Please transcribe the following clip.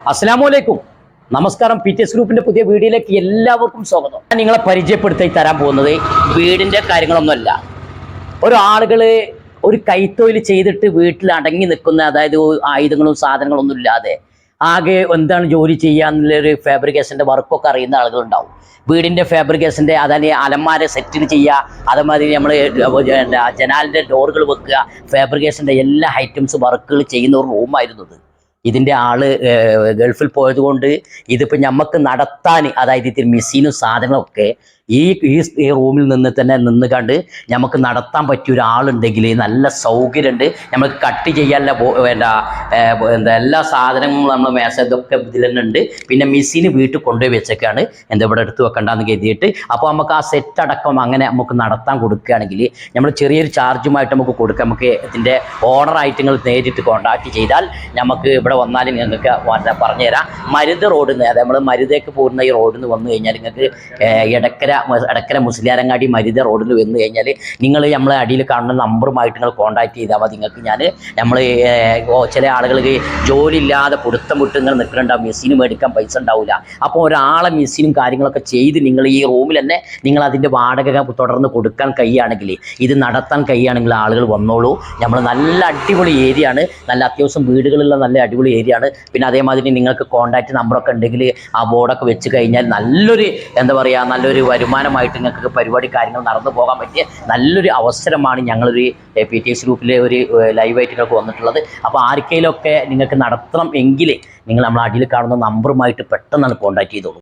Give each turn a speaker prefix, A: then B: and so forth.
A: അസ്സാം നമസ്കാരം P T S ഗ്രൂപ്പിന്റെ പുതിയ വീഡിയോയിലേക്ക് എല്ലാവർക്കും സ്വാഗതം. ഞാൻ നിങ്ങളെ പരിചയപ്പെടുത്തി തരാൻ പോകുന്നത് വീടിന്റെ കാര്യങ്ങളൊന്നുമല്ല. ഒരു ആളുകൾ ഒരു കൈത്തൊഴിൽ ചെയ്തിട്ട് വീട്ടിൽ അടങ്ങി നിൽക്കുന്ന അതായത് ആയുധങ്ങളും സാധനങ്ങളും ഒന്നും ഇല്ലാതെ ആകെ എന്താണ് ജോലി ചെയ്യാന്നുള്ളൊരു ഫാബ്രിക്കേഷന്റെ വർക്കൊക്കെ അറിയുന്ന ആളുകളുണ്ടാവും. വീടിന്റെ ഫാബ്രിക്കേഷന്റെ അതായത് അലമാര സെറ്റിൽ ചെയ്യുക അതേമാതിരി നമ്മൾ ജനാലിന്റെ ഡോറുകൾ വെക്കുക ഫാബ്രിക്കേഷന്റെ എല്ലാ ഐറ്റംസ് വർക്കുകൾ ചെയ്യുന്ന ഒരു റൂമായിരുന്നു ഇതിന്റെ ആൾ ഗൾഫിൽ പോയത് കൊണ്ട് ഇതിപ്പോൾ ഞമ്മക്ക് നടത്താൻ അതായത് ഇതിൽ മെഷീനും സാധനങ്ങളൊക്കെ ഈ ഈ റൂമിൽ നിന്ന് തന്നെ നിന്ന് കണ്ട് നമുക്ക് നടത്താൻ പറ്റിയ ഒരാളുണ്ടെങ്കിൽ നല്ല സൗകര്യമുണ്ട് നമുക്ക് കട്ട് ചെയ്യാനുള്ള വേണ്ട എന്താ എല്ലാ സാധനങ്ങളും നമ്മൾ മേശ ഇതൊക്കെ ഇതിൽ തന്നെ ഉണ്ട് പിന്നെ മിസ്സിന് വീട്ടിൽ കൊണ്ടുപോയി വെച്ചൊക്കെയാണ് എന്താ ഇവിടെ എടുത്ത് വെക്കണ്ടെന്ന് കരുതിയിട്ട്. അപ്പോൾ നമുക്ക് ആ സെറ്റ് അടക്കം അങ്ങനെ നമുക്ക് നടത്താൻ കൊടുക്കുകയാണെങ്കിൽ നമ്മൾ ചെറിയൊരു ചാർജുമായിട്ട് നമുക്ക് കൊടുക്കാം. നമുക്ക് ഇതിന്റെ ഓണറായിട്ട് നിങ്ങൾ നേരിട്ട് കോൺടാക്ട് ചെയ്താൽ നമുക്ക് ഇവിടെ വന്നാൽ നിങ്ങൾക്ക് പറഞ്ഞുതരാം. മരുത് റോഡിൽ നിന്ന് അതായത് നമ്മൾ മരുതേക്ക് പോകുന്ന ഈ റോഡിൽ നിന്ന് വന്നു കഴിഞ്ഞാൽ നിങ്ങൾക്ക് ഏർ, എടക്കര മുസ്ലിയാരങ്ങാടി മരുത റോഡിൽ വന്നു കഴിഞ്ഞാൽ നിങ്ങൾ നമ്മളെ അടിയിൽ കാണുന്ന നമ്പറുമായിട്ട് നിങ്ങൾ കോൺടാക്ട് ചെയ്താൽ മതി. നിങ്ങൾക്ക് ഞാൻ നമ്മൾ ചില ആളുകൾക്ക് ജോലി ഇല്ലാതെ പുടുത്തം വിട്ട് നിങ്ങൾ നിൽക്കുന്നുണ്ടാവും മെസ്സിനും മേടിക്കാൻ പൈസ ഉണ്ടാവില്ല. അപ്പോൾ ഒരാളെ മെസ്സിനും കാര്യങ്ങളൊക്കെ ചെയ്ത് നിങ്ങൾ ഈ റൂമിൽ തന്നെ നിങ്ങൾ അതിന്റെ വാടക തുടർന്ന് കൊടുക്കാൻ കഴിയുകയാണെങ്കിൽ ഇത് നടത്താൻ കഴിയുകയാണെങ്കിൽ ആളുകൾ വന്നോളൂ. നമ്മൾ നല്ല അടിപൊളി ഏരിയ ആണ്. നല്ല അത്യാവശ്യം വീടുകളുള്ള നല്ല അടിപൊളി ഏരിയ ആണ്. പിന്നെ അതേമാതിരി നിങ്ങൾക്ക് കോൺടാക്റ്റ് നമ്പറൊക്കെ ഉണ്ടെങ്കിൽ ആ ബോർഡൊക്കെ വെച്ച് കഴിഞ്ഞാൽ നല്ലൊരു എന്താ പറയുക നല്ലൊരു വരുമാനമായിട്ട് നിങ്ങൾക്ക് പരിപാടി കാര്യങ്ങൾ നടന്നു പോകാൻ പറ്റിയ നല്ലൊരു അവസരമാണ് ഞങ്ങളൊരു പി ടി എസ് ഗ്രൂപ്പിലെ ഒരു ലൈവായിട്ട് നിങ്ങൾക്ക് വന്നിട്ടുള്ളത്. അപ്പോൾ ആർക്കെങ്കിലുമൊക്കെ നിങ്ങൾക്ക് നടത്തണം എങ്കിൽ നിങ്ങൾ നമ്മൾ അടിയിൽ കാണുന്ന നമ്പറുമായിട്ട് പെട്ടെന്നാണ് കോൺടാക്ട് ചെയ്തോളൂ.